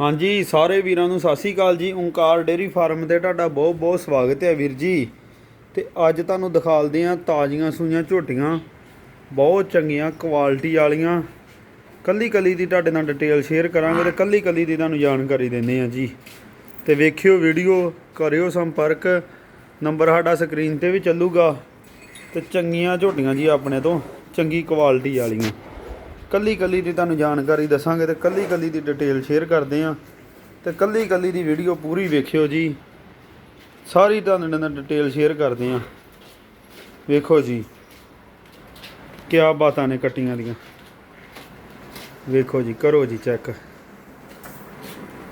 ਹਾਂਜੀ, ਸਾਰੇ ਵੀਰਾਂ ਨੂੰ ਸਤਿ ਸ੍ਰੀ ਅਕਾਲ ਜੀ। ਓਂਕਾਰ ਡੇਰੀ ਫਾਰਮ ਤੇ ਤੁਹਾਡਾ ਬਹੁਤ ਬਹੁਤ ਸਵਾਗਤ ਹੈ ਵੀਰ ਜੀ। ਤੇ ਅੱਜ ਤੁਹਾਨੂੰ ਦਿਖਾਲਦੇ ਆ ਤਾਜ਼ੀਆਂ ਸੂਈਆਂ ਝੋਟੀਆਂ। ਬਹੁਤ ਚੰਗੀਆਂ ਕੁਆਲਿਟੀ ਵਾਲੀਆਂ। ਕੱਲੀ ਕੱਲੀ ਦੀ ਤੁਹਾਡੇ ਨਾਲ ਡਿਟੇਲ ਸ਼ੇਅਰ ਕਰਾਂਗੇ ਤੇ ਕੱਲੀ ਕੱਲੀ ਦੀ ਤੁਹਾਨੂੰ ਜਾਣਕਾਰੀ ਦਿੰਦੇ ਆ ਜੀ। ਤੇ ਵੇਖਿਓ ਵੀਡੀਓ ਕਰਿਓ ਸੰਪਰਕ। ਨੰਬਰ ਸਾਡਾ ਸਕਰੀਨ ਤੇ ਵੀ ਚੱਲੂਗਾ। ਤੇ ਚੰਗੀਆਂ ਝੋਟੀਆਂ ਜੀ ਆਪਣੇ ਤੋਂ, ਚੰਗੀ ਕੁਆਲਿਟੀ ਵਾਲੀਆਂ। ਕੱਲੀ ਕੱਲੀ ਦੀ ਤੁਹਾਨੂੰ ਜਾਣਕਾਰੀ ਦੱਸਾਂਗੇ ਤੇ ਕੱਲੀ ਕੱਲੀ ਦੀ ਡਿਟੇਲ ਸ਼ੇਅਰ ਕਰਦੇ ਆਂ। ਤੇ ਕੱਲੀ ਕੱਲੀ ਦੀ ਵੀਡੀਓ ਪੂਰੀ ਵੇਖਿਓ ਜੀ। ਸਾਰੀ ਤੁਹਾਨੂੰ ਨਾਲ ਡਿਟੇਲ ਸ਼ੇਅਰ ਕਰਦੇ ਆਂ। ਵੇਖੋ ਜੀ, ਕਿਆ ਬਾਤਾਂ ਨੇ ਕੱਟੀਆਂ ਦੀਆਂ। ਵੇਖੋ ਜੀ, ਕਰੋ ਜੀ ਚੈੱਕ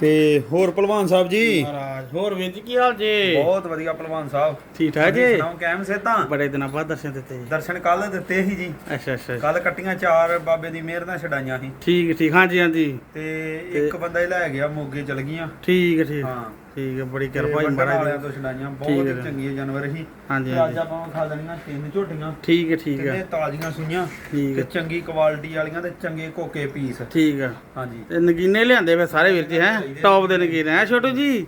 ਤੇ ਹੋਰ ਪਹਿਲਵਾਨ ਸਾਹਿਬ ਜੀ? ਮਹਾਰਾਜ ਹੋਰ ਵੀਰ ਜੀ ਕੀ ਹਾਲ ਜੇ? ਬਹੁਤ ਵਧੀਆ ਪਹਿਲਵਾਨ ਸਾਹਿਬ। ਠੀਕ ਠਾਕ ਜੀ? ਸੁਣਾਓ ਕੈਮ ਸੇਤਾਂ ਬੜੇ ਦਿਨਾਂ ਬਾਅਦ ਦਰਸ਼ਨ ਦਿੱਤੇ ਜੀ। ਦਰਸ਼ਨ ਕੱਲ ਦਿੱਤੇ ਸੀ ਜੀ। ਅੱਛਾ ਅੱਛਾ ਕੱਲ ਕੱਟੀਆਂ ਚਾਰ ਬਾਬੇ ਦੀ ਮਿਹਰ ਨਾਲ ਛਡਾਈਆਂ ਸੀ। ਠੀਕ ਠੀਕ। ਹਾਂਜੀ ਹਾਂਜੀ। ਤੇ ਇੱਕ ਬੰਦਾ ਹੀ ਲੈ ਗਿਆ ਮੋਗੇ ਚਲ ਗਈਆਂ। ਠੀਕ ਠੀਕ। ਹਾਂ। ਠੀਕ ਹੈ ਬੜੀ ਤੇ ਕਿਰਪਾ ਜੀ ਮਹਾਰਾਜ ਵਾਲਿਆਂ ਦੀ ਤੋਂ ਛਡਾਈਆਂ ਬਹੁਤ ਹੈ। ਚੰਗੀਆਂ ਜਾਨਵਰ ਸੀ। ਹਾਂਜੀ ਤੇ ਅੱਜ ਆਪਾਂ ਖਾ ਲੈਣੀਆਂ ਤਿੰਨ ਝੋਟੀਆਂ। ਠੀਕ ਹੈ ਠੀਕ ਹੈ ਤਾਜ਼ੀਆਂ ਸੂਈਆਂ ਠੀਕ ਤੇ ਹੈ ਚੰਗੀ ਕੁਆਲਿਟੀ ਵਾਲੀਆਂ ਤੇ ਚੰਗੇ ਕੋਕੇ ਪੀਸ। ਠੀਕ ਹੈ ਹਾਂਜੀ। ਤੇ ਨਗੀਨੇ ਲਿਆਂਦੇ ਵੇ ਸਾਰੇ ਵੀਰ ਜੀ ਹੈ? ਟੌਪ ਦੇ ਨਗੀਨੇ ਹੈ ਛੋਟੂ ਜੀ?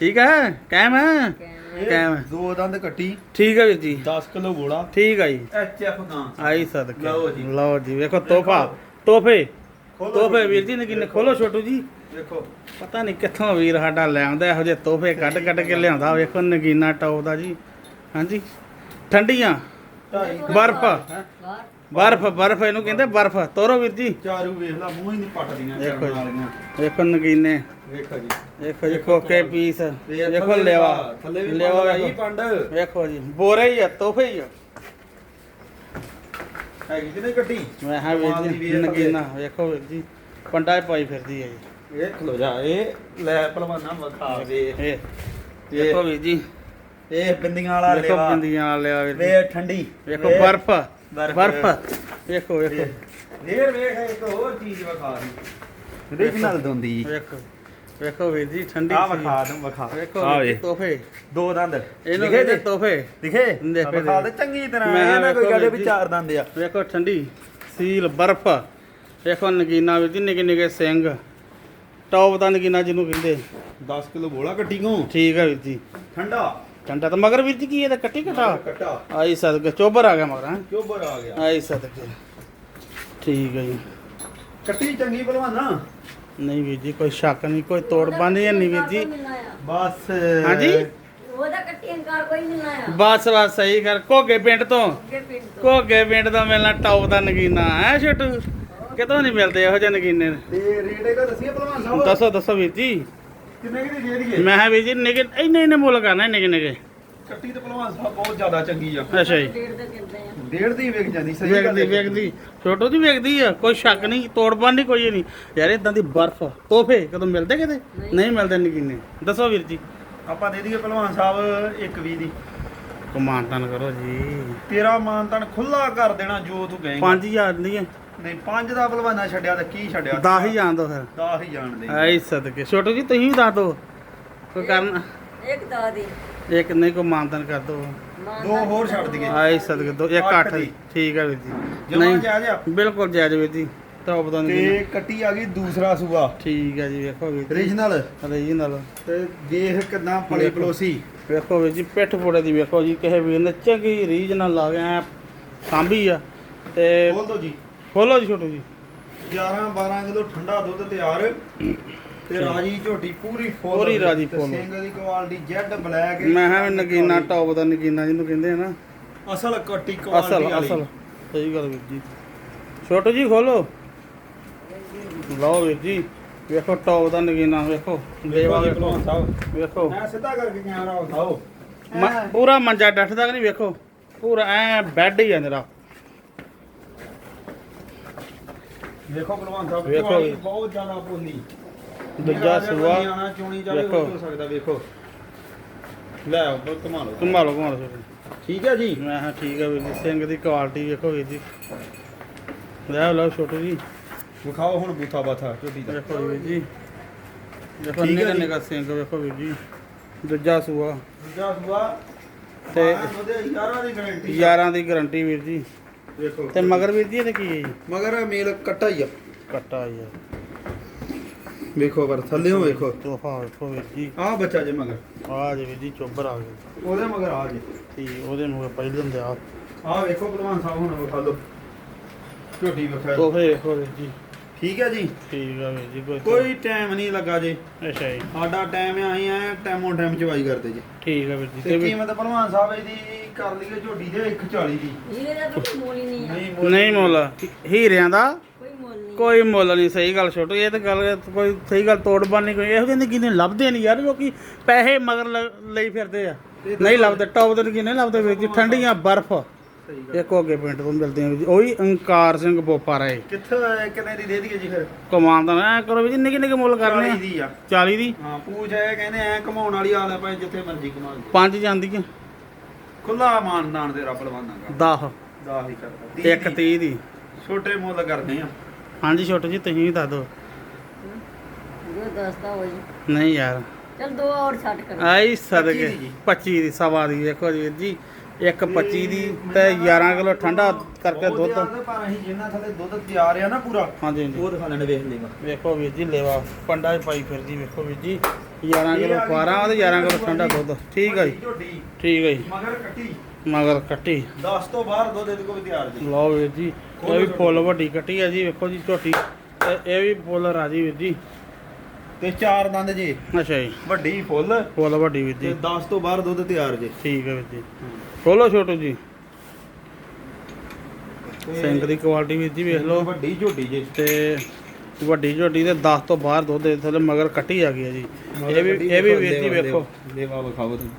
ਠੀਕ ਹੈ? ਕਾਇਮ ਹੈ? ਕਾਇਮ। ਹੈ ਦੋ ਦੰਦ ਕੱਟੀ। ਠੀਕ ਹੈ ਵੀਰ ਜੀ। 10 ਕਿਲੋ ਗੋਲਾ। ਠੀਕ ਹੈ ਜੀ। ਐਚ ਐਫ ਗਾਂ ਆਈ ਸਦਕੇ। ਲਓ ਜੀ। ਲਓ ਜੀ ਵੇਖੋ। ਤੋਹਫਾ। ਤੋਹਫੇ। ਤੋਹਫੇ ਵੀਰ ਜੀ ਨਗੀਨੇ ਖੋਲੋ ਛੋਟੂ ਜੀ। ਦੇਖੋ। ਪਤਾ ਨਹੀਂ ਕਿੱਥੋਂ ਵੀਰ ਸਾਡਾ ਲੈ ਆਉਂਦਾ ਇਹੋ ਜਿਹੇ ਤੋਹਫੇ ਕੱਢ ਕੱਢ ਕੇ ਲਿਆਉਂਦਾ ਵੇਖੋ ਨਗੀਨਾ ਟੌਪ ਦਾ ਜੀ। ਹਾਂਜੀ। ਠੰਡੀਆਂ। ਬਰਫ਼। ਬਰਫ਼ ਬਰਫ਼ ਇਹਨੂੰ ਕਹਿੰਦੇ ਬਰਫ਼। ਤੋਰੋ ਵੀਰ ਜੀ। ਚਾਰੂ ਵੇਖ ਲਾ ਮੂੰਹ ਹੀ ਨਹੀਂ ਪੱਟਦੀਆਂ ਦੇਖੋ ਜੀ। ਵਾਲੀਆਂ। ਵੇਖੋ ਨਗੀਨੇ। ਵੇਖੋ ਜੀ। ਵੇਖੋ ਜੀ ਕੋਕੇ ਪੀਸ। ਵੇਖੋ। ਲੈਵਾ ਲੈਵਾ ਵੇਖੋ ਜੀ ਬੋਰੇ ਹੀ ਆ ਤੋਹਫੇ ਹੀ ਆ। ਹੈਗੀ ਕਿਨੇ ਕੱਟੀ ਮੈਂ ਹਾਂ ਵੀਰ ਜੀ ਵੇਖ ਨਗੀਨਾ ਵੇਖੋ ਵੀਰ ਜੀ ਪੰਡਾ ਹੀ ਪਾਈ ਫਿਰਦੀ ਹੈ ਜੀ। ਇਹ ਖਲੋ ਜਾ ਇਹ ਲੈ ਪਹਿਲਵਾਨਾ ਵਿਖਾ ਵੇ ਇਹ ਵੇਖੋ ਵੀਰ ਜੀ। ਇਹ ਬਿੰਦੀਆਂ ਵਾਲਾ ਵੇਖੋ ਲੇਵਾ। ਬਿੰਦੀਆਂ ਵਾਲਾ ਲਿਆ ਵੀਰ ਜੀ। ਵੇ ਠੰਡੀ। ਵੇਖੋ ਬਰਫ਼ ਬਰਫ਼। ਬਰਫ਼। ਵੇਖੋ ਵੇਖੋ। ਵੇਰ ਵੇਖ ਇੱਕ ਹੋਰ ਚੀਜ਼ ਵਿਖਾ ਦੀ। ਰੀਜਨਲ ਦੁੰਦੀ ਵੇਖੋ। ਵੇਖੋ ਵੀਰ ਜੀ ਠੰਡੀ ਆ। ਵਿਖਾ ਦੂੰ ਵਿਖਾ। ਵੇਖੋ ਆ ਵੇ। ਤੋਹਫੇ। ਦੋ ਦੰਦ। ਇਹਨੂੰ ਦਿਖੇ ਕਹਿੰਦੇ? ਤੋਹਫੇ। ਦਿਖੇ? ਵਿਖਾ ਦੇ। ਚੰਗੀ ਤਰ੍ਹਾਂ। ਮੈਂ ਇਹ ਨਾ ਕੋਈ ਵੀਰ ਵੀ। ਚਾਰ ਦੰਦ ਆ। ਵੇਖੋ ਠੰਡੀ ਸੀਲ ਬਰਫ਼। ਵੇਖੋ ਨਗੀਨਾ ਵੀਰ ਜੀ ਨਿੱਕੇ ਨਿੱਕੇ ਸਿੰਘ। ਟੌਪ ਦਾ ਨਗੀਨਾ ਜਿਹਨੂੰ ਕਹਿੰਦੇ। 10 ਕਿਲੋ ਗੋਲਾ ਕੱਟੀ ਗੋ ਠੀਕ ਹੈ ਵੀਰ ਜੀ। ਠੰਡਾ? ਠੰਡਾ ਤਾਂ ਮਗਰ ਵੀਰ ਜੀ ਕੀ ਇਹਦਾ ਕੱਟੀ ਕਟਾ ਕੱਟਾ। ਆਈ ਸਦਕੇ ਚੋਬਰ ਆ ਗਿਆ ਮਗਰ ਹੈਂ? ਚੋਬਰ ਆ ਗਿਆ। ਆਈ ਸਦਕੇ। ਠੀਕ ਹੈ ਜੀ। ਕੱਟੀ ਚੰਗੀ ਭਲਵਾਨਾ ਨਹੀਂ ਵੀਰ ਜੀ ਕੋਈ ਸ਼ੱਕ ਨਹੀਂ ਕੋਈ ਤੋੜ ਬੰਨ ਨਹੀਂ ਵੀਰ ਜੀ। ਬਸ ਹਾਂਜੀ? ਉਹਦਾ ਕੱਟੀ ਅੰਕਾਰ ਕੋਈ ਨਹੀਂ ਲਾਇਆ ਬਸ ਬਸ ਸਹੀ ਕਰ ਘੋਗੇ ਪਿੰਡ ਤੋਂ। ਅੱਗੇ ਪਿੰਡ ਤੋਂ। ਘੋਗੇ ਪਿੰਡ ਤੋਂ ਮਿਲਣਾ ਟੌਪ ਦਾ ਨਗੀਨਾ ਹੈ ਛੋਟੂ? ਕਿਤੋਂ ਨਹੀਂ ਮਿਲਦੇ ਇਹੋ ਜਿਹੇ ਨਗੀਨੇ? ਤੇ ਰੇਟ ਇਹਦਾ ਦੱਸੀਏ ਭਲਵਾਨ ਸਾਹਿਬ। ਦੱਸੋ ਦੱਸੋ ਵੀਰ ਜੀ। ਕਿੰਨੇ ਕਿਦੀ ਦੇ ਦਈਏ? ਮੈਂ ਕਿਹਾ ਵੀਰ ਜੀ ਨਿੱਕੇ ਇੰਨੇ ਇੰਨੇ ਮੁੱਲ ਕਰਨਾ ਨਿੱਕੇ ਨਿੱਕੇ। ਕੱਟੀ ਤੇ ਭਲਵਾਨ ਸਾਹਿਬ ਬਹੁਤ ਜ਼ਿਆਦਾ ਚੰਗੀ ਆ। ਅੱਛਾ ਜੀ। ਡੇਢ ਦੇ ਵਿਕ ਜਾਂਦੀ ਸਹੀ ਗੱਲ ਵੇਖਦੀ ਹੈ। ਵੇਖਦੀ। ਛੋਟੂ ਦੀ ਵੇਖਦੀ ਆ ਕੋਈ ਸ਼ੱਕ ਨਹੀਂ ਤੋੜਬਾਨ ਨਹੀਂ ਕੋਈ ਨਹੀਂ। ਯਾਰ ਇਦਾਂ ਦੀ ਬਰਫ਼ ਤੋਹਫੇ ਕਦੋਂ ਮਿਲਦੇ ਕਿਤੇ? ਨਹੀਂ। ਮਿਲਦੇ ਨਗੀਨੇ। ਦੱਸੋ ਵੀਰ ਜੀ। ਆਪਾਂ ਦੇ ਦਈਏ ਭਲਵਾਨ ਸਾਹਿਬ ਇੱਕ ਵੀ ਦੀ। ਕਮਾਨਤਨ ਕਰੋ ਜੀ। ਤੇਰਾ ਮਾਨਤਨ ਖੁੱਲਾ ਕਰ ਦੇਣਾ ਜੋ ਤੂੰ ਕਹੇਂਗਾ। 5000 ਦੀਆਂ ਨਹੀਂ ਪੰਜ ਦਾ ਭਲਵਾਨਾ ਛੱਡਿਆ ਤਾਂ ਕੀ ਛੱਡਿਆ? 10 ਹੀ ਜਾਣ ਦੋ ਫਿਰ। 10 ਹੀ ਜਾਣ ਦੇ। ਆਈ ਸਦਕੇ। ਛੋਟੂ ਜੀ ਤੁਸੀਂ ਵੀ ਦੱਸ ਦੋ। ਕੋਈ ਕਰਨ ਇੱਕ ਦਾ ਦੀ। ਇੱਕ ਨਹੀਂ ਕੋਈ ਮਾਨਤਨ ਕਰ ਦੋ। ਦੋ ਹੋਰ ਛੱਡ ਦਈਏ। ਆਈ ਸਦਕੇ ਦੋ ਇੱਕ ਅੱਠ ਦੀ। ਠੀਕ ਹੈ ਵੀਰ ਜੀ। ਜਮਾ ਬਿਲਕੁਲ ਜਾਇਜ਼ ਵੀਰ ਜੀ ਟੌਪ ਦਾ ਨਹੀਂ ਤੇ ਕੱਟੀ ਆ ਗਈ ਦੂਸਰਾ ਸੂਆ। ਠੀਕ ਹੈ ਜੀ ਵੇਖੋ ਵੀਰ ਰੀਜਨਲ ਰੀਜਨਲ ਤੇ ਦੇਖ ਕਿਦਾਂ ਪਲੀ। ਪਲੋਸੀ। ਵੇਖੋ ਵੀਰ ਜੀ ਪਿੱਠ ਪੋੜੇ ਦੀ ਵੇਖੋ ਜੀ ਕਿਸੇ ਵੀਰ ਨੇ ਚੰਗੀ ਰੀਝ ਨਾਲ ਲਾ ਗਿਆ ਸਾਂਭੀ ਆ। ਤੇ ਦੋ ਜੀ। ਖੋਲੋ ਜੀ ਛੋਟੂ ਜੀ। 11 12 ਕਿਲੋ ਠੰਡਾ ਦੁੱਧ ਤਿਆਰ। ਤੇ ਰਾਜੀ ਝੋਟੀ ਪੂਰੀ ਫੁੱਲ ਪੂਰੀ ਰਾਜੀ ਫੁੱਲ। ਸਿੰਘ ਦੀ ਕੁਆਲਿਟੀ ਜੈਡ ਬਲੈਕ ਮੈਂ ਹਾਂ ਨਗੀਨਾ ਟੌਪ ਦਾ ਨਗੀਨਾ ਜਿਹਨੂੰ ਕਹਿੰਦੇ ਆ ਨਾ। ਅਸਲ ਕੱਟੀ ਕੁਆਲਿਟੀ ਵਾਲੀ। ਅਸਲ। ਸਹੀ ਗੱਲ ਵੀਰ ਜੀ। ਛੋਟੂ ਜੀ ਖੋਲੋ। ਲਓ ਵੀਰ ਜੀ ਵੇਖੋ ਟੌਪ ਦਾ ਨਗੀਨਾ ਵੇਖੋ। ਦੇਵਾ ਵੇਖੋ ਵੇਖੋ। ਮੈਂ ਸਿੱਧਾ ਕਰਕੇ ਕੈਮਰਾ ਉਠਾਓ। ਪੂਰਾ ਮੰਜਾ ਡੱਠਦਾ ਕਿ ਨਹੀਂ ਵੇਖੋ? ਪੂਰਾ ਐ ਬੈੱਡ ਹੀ ਆ ਮੇਰਾ। ਦੇਖੋ ਭਲਵਾਨ ਸਾਹਿਬ ਵੇਖੋ। ਬਹੁਤ ਜ਼ਿਆਦਾ ਪੋਲੀ ਦੂਜਾ ਸੂਆ। ਆਣਾ ਚੋਣੀ ਜਾਵੇ ਵੇਖੋ। ਹੋ ਸਕਦਾ ਵੇਖੋ। ਲੈ ਉੱਪਰ ਘੁਮਾ ਲਓ ਘੁਮਾ ਲਓ ਘੁਮਾ ਲਓ। ਠੀਕ ਹੈ ਜੀ? ਮੈਂ ਹਾਂ ਠੀਕ ਆ ਵੀਰ ਜੀ ਸਿੰਘ ਦੀ ਕੁਆਲਿਟੀ ਵੇਖੋ ਵੀਰ ਜੀ। ਲੈ ਲਓ ਛੋਟੂ ਜੀ। ਵਿਖਾਓ ਹੁਣ ਬੂਥਾ ਬਾਥਾ ਝੋਟੀ ਦਾ। ਵੇਖੋ ਵੀਰ ਜੀ। ਦੇਖੋ ਠੀਕ ਆ ਨਿਕਾ ਜੀ। ਨਿਕਾ ਸਿੰਘ ਵੇਖੋ ਵੀਰ ਜੀ। ਦੂਜਾ ਸੂਆ। ਦੂਜਾ ਸੂਆ। ਤੇ- ਉਹਦੇ 11 ਦੀ ਗਾਰੰਟੀ ਯਾਰਾਂ ਦੀ ਗਾਰੰਟੀ ਵੀਰ ਜੀ। ਵੇਖੋ। ਤੇ ਮਗਰ ਵੀਰ ਜੀ ਇਹਦੇ ਕੀ ਹੈ ਜੀ? ਮਗਰ ਮੇਲ ਕੱਟਾ ਹੀ ਆ। ਕੱਟਾ ਯਾਰ ਵੇਖੋ ਪਰ ਥੱਲੇੋਂ ਵੇਖੋ। ਤੋਹਫਾ ਵੇਖੋ ਵੀਰ ਜੀ। ਆਹ ਬੱਚਾ ਜੇ ਮਗਰ। ਆ ਜੇ ਵੀਰ ਜੀ ਚੋਬਰ ਆ ਗਏ। ਉਹਦੇ ਮਗਰ ਆ ਜੇ। ਠੀਕ ਉਹਦੇ ਨੂੰ ਪਹਿਲੇ ਹੁੰਦੇ ਆ ਆਹ ਵੇਖੋ ਭਲਵਾਨ ਸਾਹਿਬ ਹੁਣ ਵਿਖਾ ਲਓ। ਝੋਟੀ ਵਿਖਾ ਤੋਹਫੇ ਵੇਖੋ ਵੀਰ ਜੀ। ਠੀਕ ਹੈ ਜੀ? ਠੀਕ ਆ ਵੀਰ ਜੀ ਕੋਈ ਕੋਈ ਟਾਈਮ ਨਹੀਂ ਲੱਗਾ ਜੇ। ਅੱਛਾ ਜੀ। ਸਾਡਾ ਟਾਈਮ ਆਈ ਐ ਟਾਈਮੋਂ ਟਾਈਮ ਚਵਾਈ ਕਰਦੇ ਜੀ। ਠੀਕ ਆ ਵੀਰ ਜੀ ਤੇ ਕੀਮਤ ਭਲਵਾਨ ਸਾਹਿਬ ਇਹਦੀ ਕਰ ਲਈਏ ਝੋਟੀ ਦੇ 140 ਦੀ। ਹੀਰੇ ਦਾ ਤਾਂ ਕੋਈ ਮੁੱਲ ਹੀ ਨਹੀਂ ਆ। ਨਹੀਂ ਨਹੀਂ। ਮੁੱਲ। ਹੀਰਿਆਂ ਦਾ ਕੋਈ ਮੁੱਲ ਨਹੀਂ ਸਹੀ ਗੱਲ ਛੋਟੋ ਇਹ ਤਾਂ ਗੱਲ ਕੋਈ ਸਹੀ ਗੱਲ ਤੋੜਬਾਨ ਨਹੀਂ ਕੋਈ ਇਹੋ ਜਿਹੇ ਨਗੀਨੇ ਲੱਭਦੇ ਨਹੀਂ ਯਾਰ ਲੋਕੀ ਪੈਸੇ ਮਗਰ ਲਈ ਫਿਰਦੇ ਆ। ਨਹੀਂ ਲੱਭਦੇ ਟੌਪ ਦੇ ਨਗੀਨੇ ਲੱਭਦੇ ਵੀਰ ਜੀ ਠੰਡੀਆਂ ਬਰਫ਼। ਇੱਕੋ ਅੱਗੇ ਪਿੰਡ ਤੋਂ ਮਿਲਦੇ ਆ ਜੀ ਉਹੀ ਓਂਕਾਰ ਸਿੰਘ ਬੋਪਾ ਰਾਏ। ਕਿੱਥੋਂ? ਕਿੰਨੇ ਦੀ ਦੇ ਦਈਏ ਜੀ ਫਿਰ? ਕਮਾਂਦਾ ਐ ਕਰੋ ਵੀ ਨਿੱਕੇ ਨਿੱਕੇ ਮੁੱਲ ਕਰਨੇ 40 ਆ ਦੀ ਆ। 40 ਦੀ? ਹਾਂ ਪੂਜ ਐ ਕਹਿੰਦੇ ਐ ਕਮਾਉਣ ਵਾਲੀ ਹਾਲ ਐ ਭਾਵੇਂ ਜਿੱਥੇ ਮਰਜ਼ੀ ਕਮਾ ਲਓ ਪੰਜ ਜਾਂਦੀ ਆ ਖੁੱਲਾ ਮਾਨਦਾਨ ਤੇਰਾ ਭਲਵਾਨਾਂ ਦਾ 10 ਦਾ ਹੀ ਕਰਦਾ ਇੱਕ 30 ਦੀ। ਛੋਟੇ ਮੁੱਲ ਕਰਦੇ ਆ। ਹਾਂਜੀ ਛੋਟੋ ਜੀ ਤੁਸੀਂ ਵੀ ਦੱਸ ਦਿਓ। ਜੋ ਦੱਸਦਾ ਹੋਈ ਨਹੀਂ ਯਾਰ। ਚਲ ਦੋ ਹੋਰ ਛੱਡ ਕਰ। ਆਈ ਸਦਕੇ 25 ਦੀ ਜੀ। 25 ਦੀ ਸਵਾ ਦੀ ਵੇਖੋ ਜੀ ਵੀਰ ਜੀ। ਇੱਕ 25 ਦੀ ਤੇ 11 ਕਿਲੋ ਠੰਡਾ ਕਰਕੇ ਦੁੱਧ। ਪਰ ਅਸੀਂ ਜਿੰਨਾ ਥੱਲੇ ਦੁੱਧ ਤਿਆਰ ਆ ਨਾ ਪੂਰਾ ਹਾਂਜੀ ਹਾਂਜੀ। ਉਹ ਦਿਖਾ ਲੈਣੇ ਵੇਖ ਲੇਗਾ ਵੇਖੋ ਵੀਰ ਜੀ ਲੇਵਾ ਪੰਡਾ ਹੀ ਪਾਈ ਫਿਰਦੀ ਵੇਖੋ ਵੀਰ ਜੀ। 11 ਕਿਲੋ 12 ਤੇ 11 ਕਿਲੋ ਠੰਡਾ ਦੁੱਧ। ਠੀਕ ਹੈ ਜੀ। ਠੀਕ ਹੈ ਜੀ। ਮਗਰ ਕੱਟੀ। ਮਗਰ ਕੱਟੀ। 10 ਤੋਂ ਬਾਹਰ ਦੁੱਧ ਇਹਦੇ ਕੋਲ ਵੀ ਤਿਆਰ ਜੀ। ਲਓ ਵੀਰ ਜੀ ਇਹ ਵੀ ਫੁੱਲ ਵੱਡੀ ਕੱਟੀ ਹੈ ਜੀ ਵੇਖੋ ਜੀ ਝੋਟੀ। ਇਹ- ਇਹ ਵੀ ਫੁੱਲ ਰਾਜੀ ਵੀਰ ਜੀ। ਤੇ ਚਾਰ ਦੰਦ ਜੀ। ਅੱਛਾ ਜੀ। ਵੱਡੀ ਫੁੱਲ। ਫੁੱਲ ਵੱਡੀ ਵੀਰ ਤੇ ਜੀ 10 ਤੋਂ ਬਾਹਰ ਦੁੱਧ ਤਿਆਰ ਜੀ। ਠੀਕ ਹੈ ਵੀਰ ਜੀ। ਖੋਲੋ ਛੋਟੂ ਜੀ। ਸਿੰਗ ਦੀ ਕੁਆਲਿਟੀ ਵੀਰ ਜੀ ਵੇਖ ਲਓ। ਵੱਡੀ ਝੋਟੀ ਜੀ। ਤੇ ਵੱਡੀ ਝੋਟੀ ਦੇ 10 ਤੋਂ ਬਾਹਰ ਦੁੱਧ ਦੇ ਥੱਲੇ ਮਗਰ ਕੱਟੀ ਆ ਗਈ ਹੈ ਜੀ। ਇਹ ਵੀ ਇਹ ਵੀ ਵੀਰ ਜੀ ਵੇਖੋ। ਲੇਵਾ ਵਿਖਾਓ ਤੁਸੀਂ।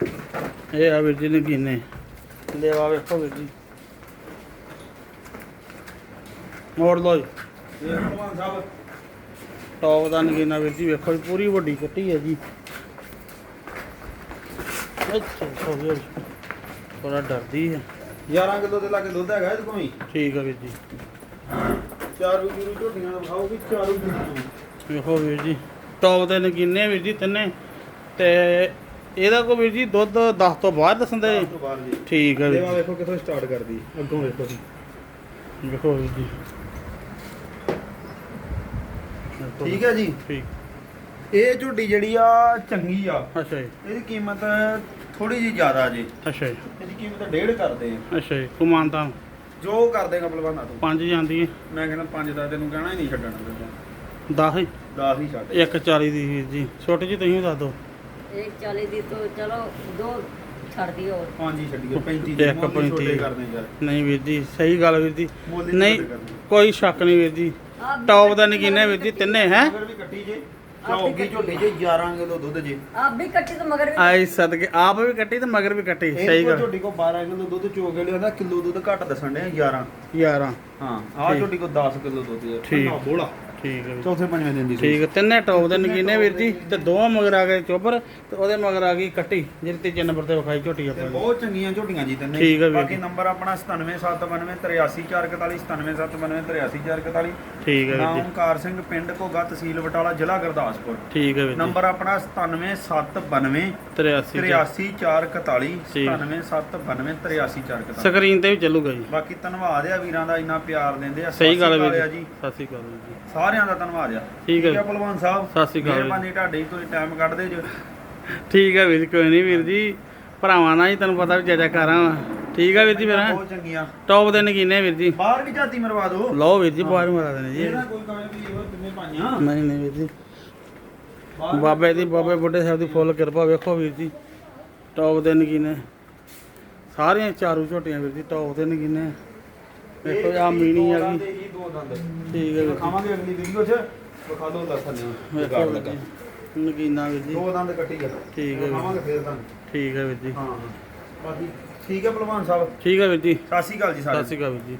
ਇਹ ਆ ਵੀਰ ਜੀ ਨਗੀਨੇ। ਲੈਵਾ ਵੇਖੋ ਵੀਰ ਜੀ। ਮੋੜ ਲਓ ਜੀ। ਟੌਪ ਦਾ ਨਗੀਨਾ ਵੀਰ ਜੀ ਵੇਖੋ ਜੀ ਪੂਰੀ ਵੱਡੀ ਕੱਟੀ ਹੈ ਜੀ। ਅੱਛਾ ਥੋੜਾ ਡਰਦੀ ਹੈ। 11 ਕਿਲੋ ਦੇ ਲਾਗੇ ਦੁੱਧ ਹੈਗਾ ਇਹਦੇ ਹੀ ਠੀਕ ਹੈ ਵੀਰ ਜੀ। ਚਾਰ ਵੀਰੂ ਝੋਟੀਆਂ ਵਿਖਾਓ ਵੀ ਚਾਰੂ ਵੀਰੂ ਵੇਖੋ ਵੀਰ ਜੀ ਟੌਪ ਦੇ ਨਗੀਨੇ ਵੀਰ ਜੀ ਤਿੰਨੇ ਤੇ ਇਹਦਾ ਕੋ ਵੀਰ ਜੀ ਦੁੱਧ 10 ਤੋਂ ਬਾਅਦ ਦੱਸਣ ਦੇ ਤੋਂ ਜੀ। ਠੀਕ ਹੈ ਵੀਰ ਲੇਵਾ ਜੀ ਵੇਖੋ ਕਿੱਥੋਂ ਸਟਾਰਟ ਕਰਦੀ। ਅੱਗੋਂ ਵੇਖੋ ਜੀ। ਵੇਖੋ ਵੀਰ ਜੀ। ਠੀਕ ਹੈ ਜੀ। ਠੀਕ। ਇਹ ਝੋਟੀ ਜਿਹੜੀ ਆ ਚੰਗੀ ਆ। ਅੱਛਾ ਜੀ। ਇਹਦੀ ਕੀਮਤ ਥੋੜੀ ਜੀ ਜ਼ਿਆਦਾ ਜੀ। ਅੱਛਾ ਜੀ। ਇਹਦੀ ਕੀਮਤ ਡੇਢ ਕਰਦੇ ਆ। ਅੱਛਾ ਜੀ। ਕੁਮਾਨਤਾ ਜੋ ਕਰਦੇ ਕਪਲਵਾਨਾ ਤੂੰ। ਪੰਜ ਜਾਂਦੀ ਹੈ ਮੈਂ ਕਹਿੰਦਾ ਪੰਜ ਦਾ ਤੈਨੂੰ ਕਹਿਣਾ ਹੀ ਨਹੀਂ ਛੱਡਣਾ। 10 10 ਹੀ ਛੱਡ। ਇੱਕ 40 ਦੀ ਵੀਰ ਜੀ। ਛੋਟੀ ਜੀ ਤੁਸੀਂ ਦੱਸ ਦਿਓ। ਇੱਕ 40 ਦੀ ਤੋਂ ਚਲੋ ਦੋ ਛੱਡ ਦਿਓ ਪੰਜ ਹੀ ਛੱਡੀਏ 35 ਤੇ ਦੀ ਇੱਕ ਮੁੱਲ ਛੋਟੇ 35 ਕਰਦੇ ਯਾਰ ਨਹੀਂ ਵੀਰ ਜੀ ਸਹੀ ਗੱਲ ਵੀਰ ਜੀ ਮੁੱਲ ਨਹੀਂ ਕੋਈ ਸ਼ੱਕ ਨਹੀਂ ਵੀਰ ਜੀ ਟੌਪ ਦਾ ਨਗੀਨੇ ਵੀਰ ਜੀ ਤਿੰਨੇ ਹੈ ਮਗਰ ਵੀ ਕੱਟੀ ਜੇ ਚੌਗੀ ਝੋਟੀ ਜੇ 11 ਕਿਲੋ ਦੁੱਧ ਜੇ ਆਪ ਵੀ ਕੱਟੀ ਤੋਂ ਮਗਰ ਵੀ ਆਈ ਸਦਕੇ ਆਪ ਵੀ ਕੱਟੀ ਤੇ ਮਗਰ ਵੀ ਕੱਟੀ ਸਹੀ ਗੱਲ ਝੋਟੀ ਕੋ 12 ਕਿਲੋ ਦੁੱਧ ਚੋ ਕੇ ਲਿਆਂਦਾ ਕਿਲੋ ਦੁੱਧ ਘੱਟ ਦੱਸਣ ਡਿਆ 11 11 ਹਾਂ ਆਹ। ਝੋਟੀ ਕੋ 10 ਕਿਲੋ ਦੁੱਧ ਹੈ ਠੀਕ। ਨਾ ਬੋਲਾ ਠੀਕ ਹੈ ਚੌਥੇ ਪੰਜਵੇਂ ਦਿਨ ਦੀ। ਠੀਕ ਹੈ ਤਿੰਨੇ ਟੌਪ ਦੇ ਨਗੀਨੇ ਵੀਰ ਜੀ? ਤੇ ਦੋਵਾਂ ਮਗਰ ਆ ਗਏ ਚੋਬਰ ਤੇ ਉਹਦੇ ਮਗਰ ਆ ਗਈ ਕੱਟੀ ਜਿਹੜੀ ਤੀਜੇ ਨੰਬਰ ਤੇ ਵਿਖਾਈ ਝੋਟੀ ਆਪਾਂ ਨੇ। ਬਹੁਤ ਚੰਗੀਆਂ ਝੋਟੀਆਂ ਜੀ ਤੈਨੂੰ। ਠੀਕ ਹੈ ਵੀਰ ਬਾਕੀ। ਨੰਬਰ ਆਪਣਾ 9779384441 9779384441 ਠੀਕ ਹੈ ਵੀਰ ਨਾਮ ਜੀ। ਓਮਕਾਰ ਸਿੰਘ ਪਿੰਡ ਘੋਗਾ ਤਹਿਸੀਲ ਬਟਾਲਾ ਜ਼ਿਲ੍ਹਾ ਗੁਰਦਾਸਪੁਰ। ਠੀਕ ਹੈ ਵੀਰ ਜੀ। ਨੰਬਰ ਆਪਣਾ 9779 83 83441 ਠੀਕ। 9779 83441 ਸਕਰੀਨ ਤੇ ਵੀ ਚੱਲੂਗਾ ਜੀ। ਬਾਕੀ ਧੰਨਵਾਦ ਆ ਵੀਰਾਂ ਦਾ ਇੰਨਾ ਪਿਆਰ ਦਿੰਦੇ ਆ। ਸਹੀ ਗੱਲ ਹੈ ਸ਼੍ਰੀ ਵੀਰ ਜੀ। ਸਤਿ ਸ਼੍ਰੀ ਅਕਾਲ ਵੀਰ ਜੀ। ਸਾਰਿਆਂ ਦਾ ਧੰਨਵਾਦ ਆ। ਠੀਕ ਹੈ। ਭਲਵਾਨ ਸਾਹਿਬ। ਸਤਿ ਸ਼੍ਰੀ ਅਕਾਲ। ਮਿਹਰਬਾਨੀ ਤੁਹਾਡੀ ਤੁਸੀਂ ਟਾਈਮ ਕੱਢਦੇ ਜੋ। ਠੀਕ ਹੈ ਵੀਰ ਕੋਈ ਨਹੀਂ ਵੀਰ ਜੀ ਭਰਾਵਾਂ ਨਾਲ ਹੀ ਤੈਨੂੰ ਪਤਾ ਵੀ ਜਜਾ ਕਰਾਂ ਠੀਕ ਹੈ ਵੀਰ ਜੀ ਹੈਂ? ਬਹੁਤ ਚੰਗੀਆਂ। ਟੌਪ ਦੇ ਨਗੀਨੇ ਵੀਰ ਜੀ। ਬਾਹਰ ਵੀ ਜਾਤੀ ਮਰਵਾ ਦਿਓ। ਲਓ ਵੀਰ ਜੀ ਬਾਹਰ ਮਰਾ ਦੇਣੇ ਜੀ। ਇਹਦਾ ਕੋਈ ਕਮੇ ਵੀ ਇਹੋ ਕਿੰਨੇ ਪਾਈਆਂ ਨਹੀਂ ਨਹੀਂ ਵੀਰ ਜੀ। ਬਾਬੇ ਦੀ ਬਾਬੇ ਬੁੱਢੇ ਸਾਹਿਬ ਦੀ ਫੁੱਲ ਕਿਰਪਾ ਵੇਖੋ ਵੀਰ ਜੀ। ਟੌਪ ਦੇ ਨਗੀਨੇ। ਸਾਰੀਆਂ ਚਾਰੂ ਝੋਟੀਆਂ ਵੀਰ ਜੀ ਟੌਪ ਦੇ ਨਗੀਨੇ। ਵੇਖੋ ਆ ਮੀਣੀ ਆ ਗਈ। ਦੰਦ ਠੀਕ ਹੈ ਵੀਰ ਜੀ। ਖਾਵਾਂਗੇ ਅਗਲੀ ਵੀਡੀਓ 'ਚ ਵਿਖਾ ਦੋ ਦੱਸਣੇ ਵੇਖੋ ਵੀਰ ਜੀ ਨਗੀਨਾ ਵੀਰ ਜੀ। ਦੋ ਦੰਦ ਕੱਟੀ ਆ। ਠੀਕ ਹੈ ਵੀਰ ਖਾਵਾਂਗੇ ਫੇਰ ਦੰਦ। ਠੀਕ ਹੈ ਵੀਰ ਜੀ। ਹਾਂ ਬਾਕੀ ਠੀਕ ਹੈ ਭਲਵਾਨ ਸਾਹਿਬ? ਠੀਕ ਹੈ ਵੀਰ ਜੀ। ਸਤਿ ਸ਼੍ਰੀ ਅਕਾਲ ਜੀ ਸਤਿ ਸਾਰੇ ਸ਼੍ਰੀ ਅਕਾਲ ਵੀਰ ਜੀ।